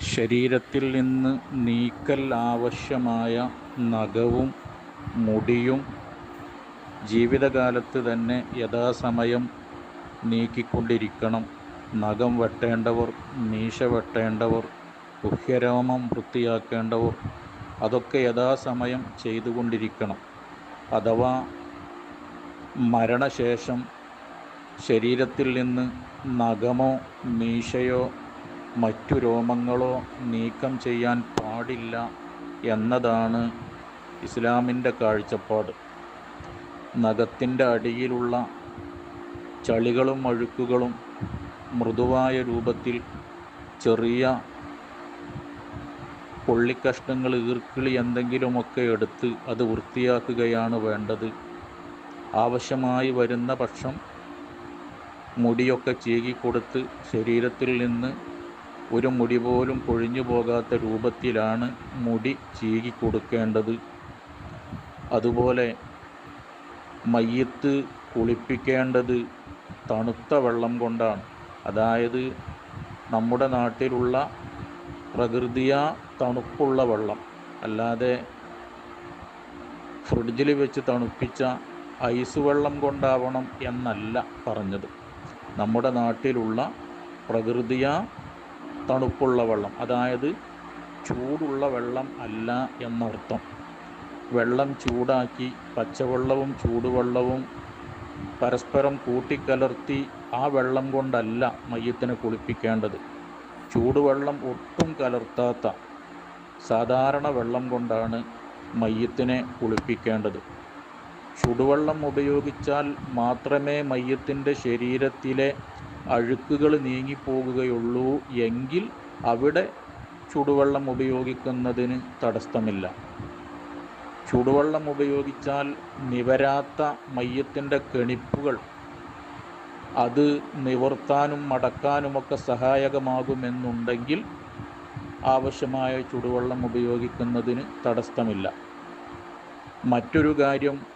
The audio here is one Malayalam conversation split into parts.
ശരീരത്തിൽ നിന്ന് നീക്കൽ ആവശ്യമായ നഖവും മുടിയും ജീവിതകാലത്ത് തന്നെ യഥാസമയം നീക്കിക്കൊണ്ടിരിക്കണം. നഖം വെട്ടേണ്ടവർ മീശ വെട്ടേണ്ടവർ ഗുഹ്യരോമം വൃത്തിയാക്കേണ്ടവർ അതൊക്കെ യഥാസമയം ചെയ്തുകൊണ്ടിരിക്കണം. അഥവാ മരണശേഷം ശരീരത്തിൽ നിന്ന് നഖമോ മീശയോ മറ്റു രോമങ്ങളോ നീക്കം ചെയ്യാൻ പാടില്ല എന്നതാണ് ഇസ്ലാമിന്റെ കാഴ്ചപ്പാട്. നഖത്തിന്റെ അടിയിലുള്ള ചളികളും അഴുക്കുകളും മൃദുവായ രൂപത്തിൽ ചെറിയ പൊള്ളിക്കഷ്ണങ്ങൾ ഈർക്കിളി എന്തെങ്കിലുമൊക്കെ എടുത്ത് അത് വൃത്തിയാക്കുകയാണ് വേണ്ടത്. ആവശ്യമായി വരുന്ന പക്ഷം മുടിയൊക്കെ ചീകിക്കൊടുത്ത് ശരീരത്തിൽ നിന്ന് ഒരു മുടി പോലും കൊഴിഞ്ഞു പോകാത്ത രൂപത്തിലാണ് മുടി ചീകി കൊടുക്കേണ്ടത്. അതുപോലെ മയ്യത്ത് കുളിപ്പിക്കേണ്ടത് തണുത്ത വെള്ളം കൊണ്ടാണ്. അതായത് നമ്മുടെ നാട്ടിലുള്ള പ്രകൃതിയാ തണുപ്പുള്ള വെള്ളം. അല്ലാതെ ഫ്രിഡ്ജിൽ വെച്ച് തണുപ്പിച്ച ഐസ് വെള്ളം കൊണ്ടാവണം എന്നല്ല പറഞ്ഞത്. നമ്മുടെ നാട്ടിലുള്ള പ്രകൃതിയാ തണുപ്പുള്ള വെള്ളം. അതായത് ചൂടുള്ള വെള്ളം അല്ല എന്നർത്ഥം. വെള്ളം ചൂടാക്കി പച്ചവെള്ളവും ചൂടുവെള്ളവും പരസ്പരം കൂട്ടിക്കലർത്തി ആ വെള്ളം കൊണ്ടല്ല മയ്യത്തിനെ കുളിപ്പിക്കേണ്ടത്. ചൂടുവെള്ളം ഒട്ടും കലർത്താത്ത സാധാരണ വെള്ളം കൊണ്ടാണ് മയ്യത്തിനെ കുളിപ്പിക്കേണ്ടത്. ചുടുവെള്ളം ഉപയോഗിച്ചാൽ മാത്രമേ മയ്യത്തിന്റെ ശരീരത്തിലെ അഴുക്കുകൾ നീങ്ങിപ്പോകുകയുള്ളൂ എങ്കിൽ അവിടെ ചൂടുവെള്ളം ഉപയോഗിക്കുന്നതിന് തടസ്സമില്ല. ചൂടുവെള്ളം ഉപയോഗിച്ചാൽ നിവരാത്ത മയ്യത്തിന്റെ കെണിപ്പുകൾ അത് നിവർത്താനും മടക്കാനുമൊക്കെ സഹായകമാകുമെന്നുണ്ടെങ്കിൽ ആവശ്യമായ ചുടുവെള്ളം ഉപയോഗിക്കുന്നതിന് തടസ്സമില്ല. മറ്റൊരു കാര്യം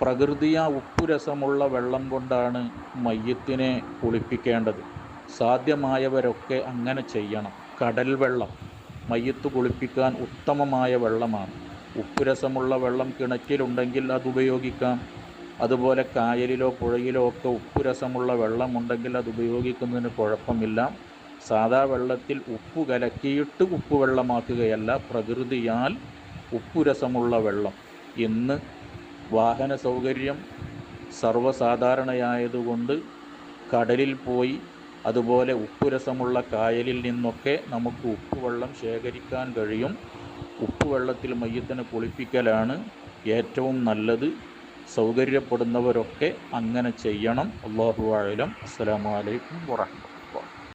പ്രകൃതിയ ഉപ്പുരസമുള്ള വെള്ളം കൊണ്ടാണ് മയ്യത്തിനെ കുളിപ്പിക്കേണ്ടത്. സാധ്യമായവരൊക്കെ അങ്ങനെ ചെയ്യണം. കടൽ വെള്ളം മയ്യത്ത് കുളിപ്പിക്കാൻ ഉത്തമമായ വെള്ളമാണ്. ഉപ്പുരസമുള്ള വെള്ളം കിണറ്റിലുണ്ടെങ്കിൽ അത് ഉപയോഗിക്കാം അതുപോലെ കായലിലോ പുഴയിലോ ഒക്കെ ഉപ്പുരസമുള്ള വെള്ളമുണ്ടെങ്കിൽ അത് ഉപയോഗിക്കുന്നതിന് കുഴപ്പമില്ല. സാധാ വെള്ളത്തിൽ ഉപ്പ് കലക്കിയിട്ട് ഉപ്പ് വെള്ളമാക്കുകയല്ല പ്രകൃതിയാൽ ഉപ്പുരസമുള്ള വെള്ളം. ഇന്ന് വാഹന സൗകര്യം സർവസാധാരണയായതുകൊണ്ട് കടലിൽ പോയി അതുപോലെ ഉപ്പുരസമുള്ള കായലിൽ നിന്നൊക്കെ നമുക്ക് ഉപ്പുവെള്ളം ശേഖരിക്കാൻ കഴിയും. ഉപ്പുവെള്ളത്തിൽ മയ്യത്തിനെ കുളിപ്പിക്കലാണ് ഏറ്റവും നല്ലത്. സൗകര്യപ്പെടുന്നവരൊക്കെ അങ്ങനെ ചെയ്യണം. അള്ളാഹു ആയാലും അസ്സാം വലൈക്കും വറഹ്മത്തുള്ളാഹി.